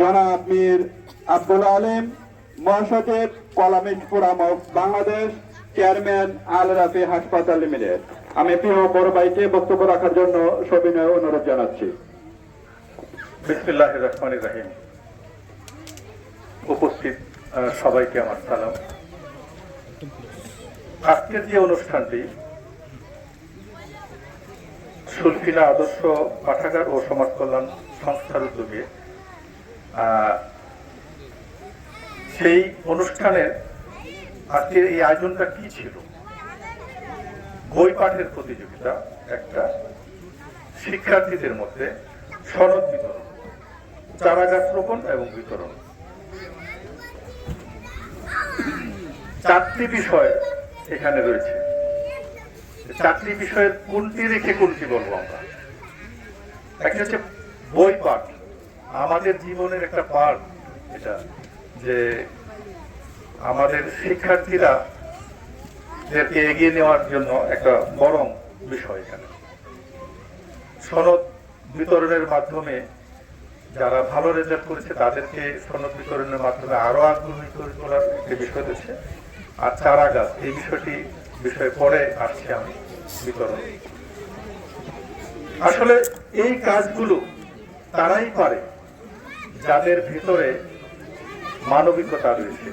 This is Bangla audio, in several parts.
জনাব মীর আব্দুল আলিম, মহাসচিব forum of Bangladesh, chairman Al Rafi হাসপাতাল লিমিটেড। আমি প্রিয় বড় ভাইকে বক্তব্য রাখার জন্য সবিনয় অনুরোধ জানাচ্ছি। রাহিম। উপস্থিত সবাইকে আমার সালাম। আজকের যে অনুষ্ঠানটি সুলফিনা আদর্শ পাঠাগার ও সমাজ কল্যাণ সংস্থার উদ্যোগে সেই অনুষ্ঠানের আজকের এই আয়োজনটা কি ছিল? বই পাঠের প্রতিযোগিতা একটা শিক্ষার্থীদের মধ্যে সনদ বিতরণ চারা গাছ রোপণ এবং বিতরণ। চারটি বিষয় এখানে রয়েছে। চারটি বিষয়ের কোনটি রেখে কোনটি বলব আমরা? একটা হচ্ছে বই পাঠ আমাদের জীবনের একটা পাঠ এটা, যে আমাদের শিক্ষার্থীরা এগিয়ে নেওয়ার জন্য একটা বড় বিষয় এখানে। সনদ বিতরণের মাধ্যমে যারা ভালো রেজাল্ট করেছে, তাদেরকে সনদ বিতরণের মাধ্যমে আরও আগ্রহী করে তোলার একটি বিষয় রয়েছে। আর চারা গাছ এই বিষয়টি বিষয়ে পরে আসছে আমি বিতরণ। আসলে এই কাজগুলো তারাই পারে। যাদের ভিতরে মানবিকতা রয়েছে,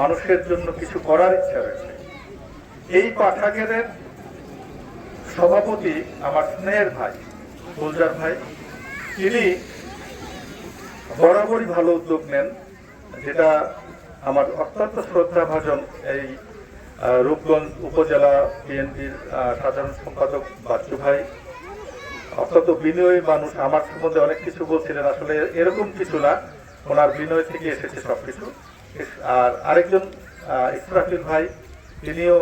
মানুষের জন্য কিছু করার ইচ্ছা রয়েছে। এই পাঠাগারের সভাপতি আমার স্নেহের ভাই গুলজার ভাই, তিনি বরাবরই ভালো উদ্যোগ নেন, যেটা আমার অত্যন্ত শ্রদ্ধাভাজন এই রূপগঞ্জ উপজেলা বিএনপির সাধারণ সম্পাদক বাচ্চু ভাই অত্যন্ত বিনয়ী মানুষ। আমার সম্বন্ধে অনেক কিছু বলছিলেন, আসলে এরকম কিছু না। ওনার বিনয় থেকে এসেছে সবকিছু। আর আরেকজন ইসরাফিল ভাই, তিনিও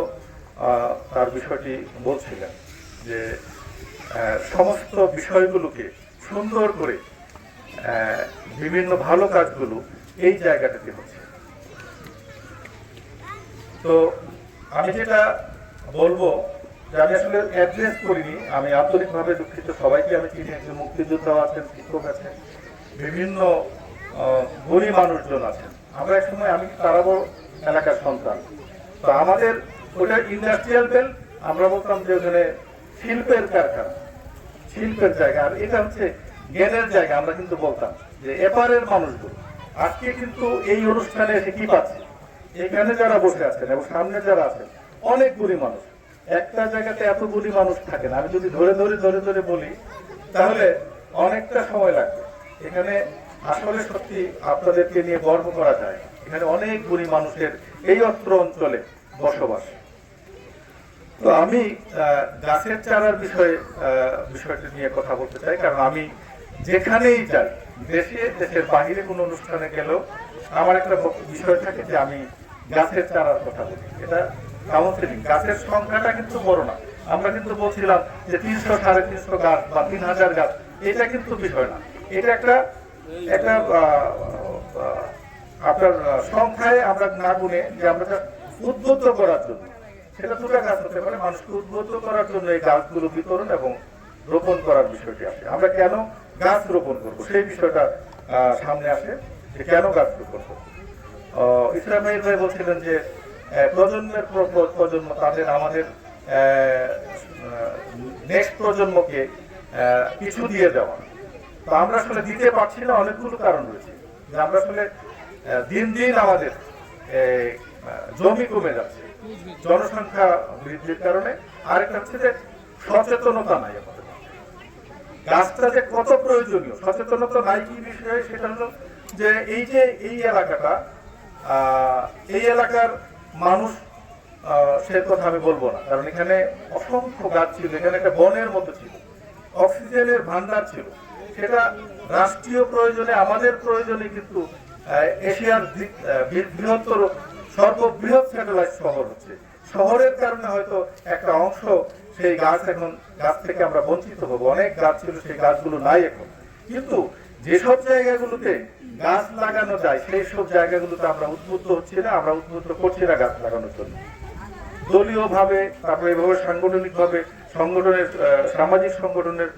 তার বিষয়টি বলছিলেন যে সমস্ত বিষয়গুলোকে সুন্দর করে বিভিন্ন ভালো কাজগুলো এই জায়গাটাতে হচ্ছে। তো আমি যেটা বলব আমি আসলে অ্যাড্রেস করিনি, আমি আন্তরিকভাবে দুঃখিত। সবাইকে আমি চিনি, একজন আছেন, শিক্ষক আছেন, বিভিন্ন গরিব মানুষজন আছেন। আমরা সময়, আমি তারাবো এলাকার সন্তান। তো আমাদের ওটা ইন্ডাস্ট্রিয়াল আমরা বলতাম যে ওখানে শিল্পের কারখানা, শিল্পের জায়গা। আর এটা হচ্ছে জ্ঞানের জায়গা, আমরা কিন্তু বলতাম যে এপারের মানুষগুলো। আজকে কিন্তু এই অনুষ্ঠানে এসে কি পাচ্ছে? এখানে যারা বসে আছেন এবং সামনে যারা আছেন অনেকগুলি মানুষ। একটা জায়গাতে এতগুলি মানুষ থাকে না আমি যদি ধরে ধরে ধরে ধরে বলি, তাহলে অনেকটা সময় লাগবে। এখানে আসলে সত্যি আপনাদেরকে নিয়ে গর্ব করা যায়। এখানে অনেকগুলি মানুষের এই অত্র অঞ্চলে বসবাস। তো আমি গাছের চারার বিষয়ে বিষয়টি নিয়ে কথা বলতে চাই, কারণ আমি যেখানেই যাই, দেশে, দেশের বাহিরে কোনো অনুষ্ঠানে গেলেও আমার একটা বিষয় থাকে যে আমি গাছের চারার কথা বলি। এটা কাউন্সিলিং গাছের সংখ্যাটা কিন্তু বড় না। আমরা কিন্তু বলছিলাম যে তিনশো সাড়ে তিনশো গাছ বা তিন হাজার গাছ এটা কিন্তু বিষয় না। এটা একটা একটা আপনার সংখ্যায় আমরা না গুনে যে আমরা উদ্বুদ্ধ করার জন্য। সেটা দুটা গাছ হতে পারে। মানুষকে উদ্বুদ্ধ করার জন্য এই গাছগুলো বিতরণ এবং রোপণ করার বিষয়টি আসে। আমরা কেন গাছ রোপণ করব? সেই বিষয়টা সামনে আসে যে কেন গাছ রোপণ করব? আহ, ভাই বলছিলেন যে প্রজন্মের পর পর, প্রজন্ম তাদের আমাদের নেক্সট প্রজন্মকে কিছু দিয়ে দেওয়া তো আমরা আসলে দিতে পারছি না, অনেকগুলো কারণ রয়েছে। যে আমরা আসলে দিন দিন আমাদের জমি কমে যাচ্ছে, জনসংখ্যা বৃদ্ধির কারণে। আরেকটা হচ্ছে যে সচেতনতা নাই গাছটা যে কত প্রয়োজনীয়, সচেতনতা নাই কি বিষয়ে? সেটা হলো যে এই যে এই এলাকাটা এই এলাকার মানুষ সে কথা আমি বলব না। কারণ এখানে অসংখ্য গাছ ছিল, এখানে একটা বনের মতো ছিল। অক্সিজেনের ভান্ডার ছিল। সেটা রাষ্ট্রীয় প্রয়োজনে, আমাদের প্রয়োজনে কিন্তু এশিয়ার বৃহত্তর, সর্ববৃহৎ স্যাটেলাইট শহর হচ্ছে। শহরের কারণে হয়তো একটা অংশ সেই গাছ এখন, গাছ থেকে আমরা বঞ্চিত হব। অনেক গাছ ছিল, সেই গাছগুলো নাই এখন। কিন্তু যেসব জায়গাগুলোতে গাছ লাগানো যায়, সেই সব জায়গাগুলোতে আমরা উদ্বুদ্ধ হচ্ছি না, আমরা উদ্বুদ্ধ করছি না গাছ লাগানোর জন্য। দলীয় ভাবে তারপরে এভাবে সাংগঠনিক ভাবে সংগঠনের সামাজিক সংগঠনের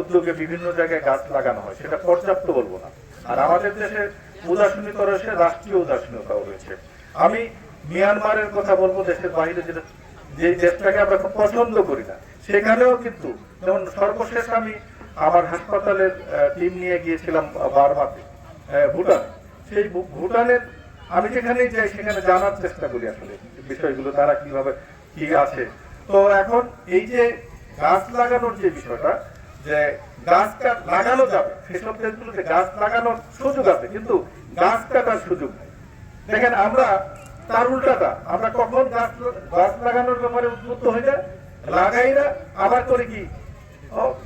উদ্যোগে বিভিন্ন জায়গায় গাছ লাগানো হয়, সেটা পর্যাপ্ত বলব না। আর আমাদের দেশে উদাসীনতা রয়েছে রাষ্ট্রীয় উদাসীনতাও রয়েছে। আমি মিয়ানমারের কথা বলব, দেশের বাইরে যেটা যে দেশটাকে আমরা খুব পছন্দ করি না, সেখানেও কিন্তু যেমন সর্বশেষ আমি আমার হাসপাতালের টিম নিয়ে গিয়েছিলাম বারমাতে। ভুটান। সেই ভুটানের আমি যেখানে যাই, সেখানে জানার চেষ্টা করি আসলে বিষয়গুলো, তারা কীভাবে কি আছে। তো এখন এই যে গাছ লাগানোর যে বিষয়টা, যে গাছ লাগানো যাবে, সেসব দেশগুলোতে গাছ লাগানোর সুযোগ আছে, কিন্তু গাছ কাটার সুযোগ নেই। দেখেন, আমরা তার উল্টাটা, আমরা কখন গাছ গাছ লাগানোর ব্যাপারে উদ্বুদ্ধ হয়ে যায় লাগাই না, আবার করে কি?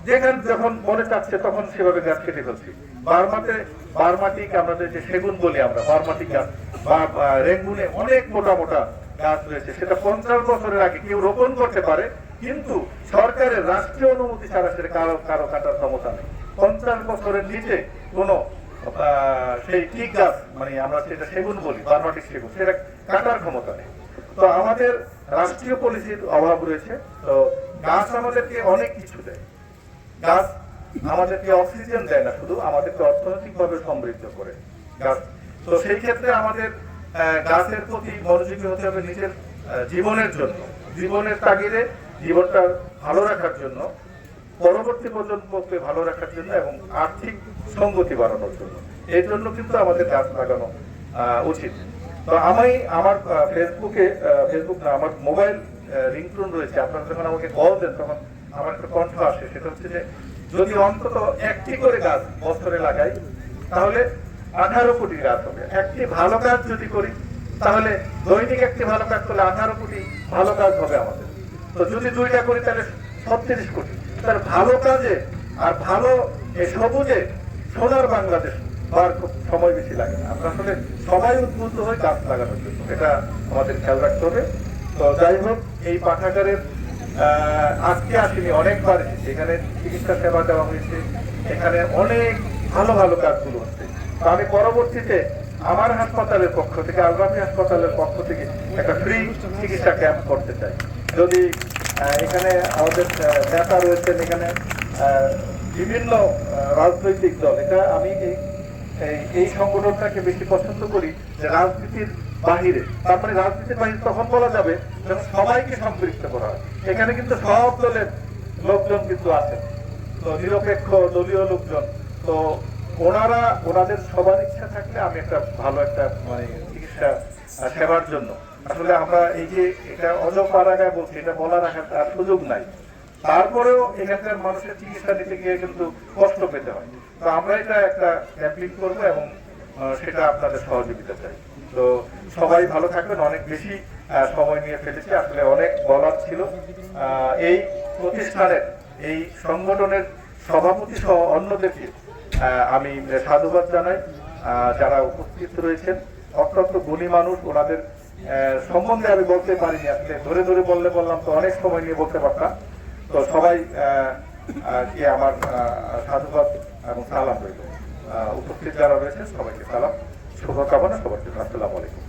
যেখানে যখন মনে চাচ্ছে, তখন সেভাবে গাছ কেটে ফেলছি। বারমাতে, বারমাটিক আমাদের যে সেগুন বলি আমরা, বারমাটিক বা রেঙ্গুনে অনেক মোটা মোটা গাছ রয়েছে। সেটা পঞ্চাশ বছরের আগে কেউ রোপণ করতে পারে, কিন্তু সরকারের রাষ্ট্রীয় অনুমতি ছাড়া সেটা কারও কারও কাটার ক্ষমতা নেই। পঞ্চাশ বছরের নিচে কোনো সেই ঠিক গাছ মানে আমরা সেটা সেগুন বলি, বারমাটিক সেগুন, সেটা কাটার ক্ষমতা নেই। তো আমাদের রাষ্ট্রীয় পলিসির অভাব রয়েছে, তো গাছ আমাদেরকে অনেক কিছু দেয়। গাছ আমাদেরকে অক্সিজেন দেয় না, শুধু আমাদেরকে অর্থনৈতিকভাবে সমৃদ্ধ করে। তো সেই ক্ষেত্রে আমাদের গাছের প্রতি মনোযোগী হতে হবে নিজের জীবনের জন্য। জীবনের তাগিদে জীবনটা ভালো রাখার জন্য, পরবর্তী প্রজন্মকে ভালো রাখার জন্য এবং আর্থিক সঙ্গতি বাড়ানোর জন্য। এই জন্য কিন্তু আমাদের গাছ লাগানো উচিত। তো আমি আমার ফেসবুকে ফেসবুক না, আমার মোবাইল রিংটোন রয়েছে। আপনারা যখন আমাকে কল দেন, তখন আমার একটা কণ্ঠ আসে, সেটা হচ্ছে যে যদি অন্তত একটি করে গাছ বছরে লাগাই, তাহলে আঠারো কোটি গাছ হবে। একটি ভালো কাজ যদি করি, তাহলে দৈনিক একটি ভালো কাজ করলে আঠারো কোটি ভালো কাজ হবে আমাদের। তো যদি দুইটা করি, তাহলে ছত্রিশ কোটি। তাহলে ভালো কাজে আর ভালো সবুজে সোনার বাংলাদেশ হওয়ার সময় বেশি লাগে না। আমরা আসলে সবাই উদ্বুদ্ধ হয়ে গাছ লাগানোর জন্য। এটা আমাদের খেয়াল রাখতে হবে। তো যাই হোক, এই পাঠাগারের আজকে আসেনি, অনেকবার এখানে চিকিৎসা সেবা দেওয়া হয়েছে। এখানে অনেক ভালো ভালো কাজগুলো হচ্ছে। তো আমি পরবর্তীতে আমার হাসপাতালের পক্ষ থেকে আলবামি হাসপাতালের পক্ষ থেকে একটা ফ্রি চিকিৎসা ক্যাম্প করতে চাই। যদি এখানে আমাদের নেতা রয়েছেন, এখানে বিভিন্ন রাজনৈতিক দল, এটা আমি এই সংগঠনটাকে বেশি পছন্দ করি যে রাজনীতির বাহিরে। তার মানে রাজনীতির বাহিরে তখন বলা যাবে যখন সবাইকে সম্পৃক্ত করা হয়। এখানে কিন্তু সব দলের লোকজন কিন্তু আছে তো নিরপেক্ষ দলীয় লোকজন। তো ওনারা, ওনাদের সবার ইচ্ছা থাকলে আমি একটা ভালো একটা মানে চিকিৎসা সেবার জন্য। আসলে আমরা এই যে এটা অজপাড়াগায় বলছি, এটা বলা রাখার আর সুযোগ নাই। তারপরেও এখানকার মানুষের চিকিৎসা নিতে গিয়ে কিন্তু কষ্ট পেতে হয়। তো আমরা এটা একটা ক্যাম্পিং করব এবং সেটা আপনাদের সহযোগিতা চাই। তো সবাই ভালো থাকবেন, অনেক বেশি সময় নিয়ে ফেলেছি। আসলে অনেক বলার ছিল। এই প্রতিষ্ঠানের, এই সংগঠনের সভাপতি সহ অন্যদেরকে আমি সাধুবাদ জানাই। যারা উপস্থিত রয়েছেন, অত্যন্ত গুণী মানুষ, ওনাদের সম্বন্ধে আমি বলতে পারিনি। আসলে ধরে ধরে বললে বললাম তো অনেক সময় নিয়ে বলতে পারতাম। তো সবাই কে আমার সাধুবাদ এবং সালাম রইল। উপস্থিত যারা রয়েছেন সবাইকে সালাম। শুভকামনা সবার জন্য আসসালামু আলাইকুম।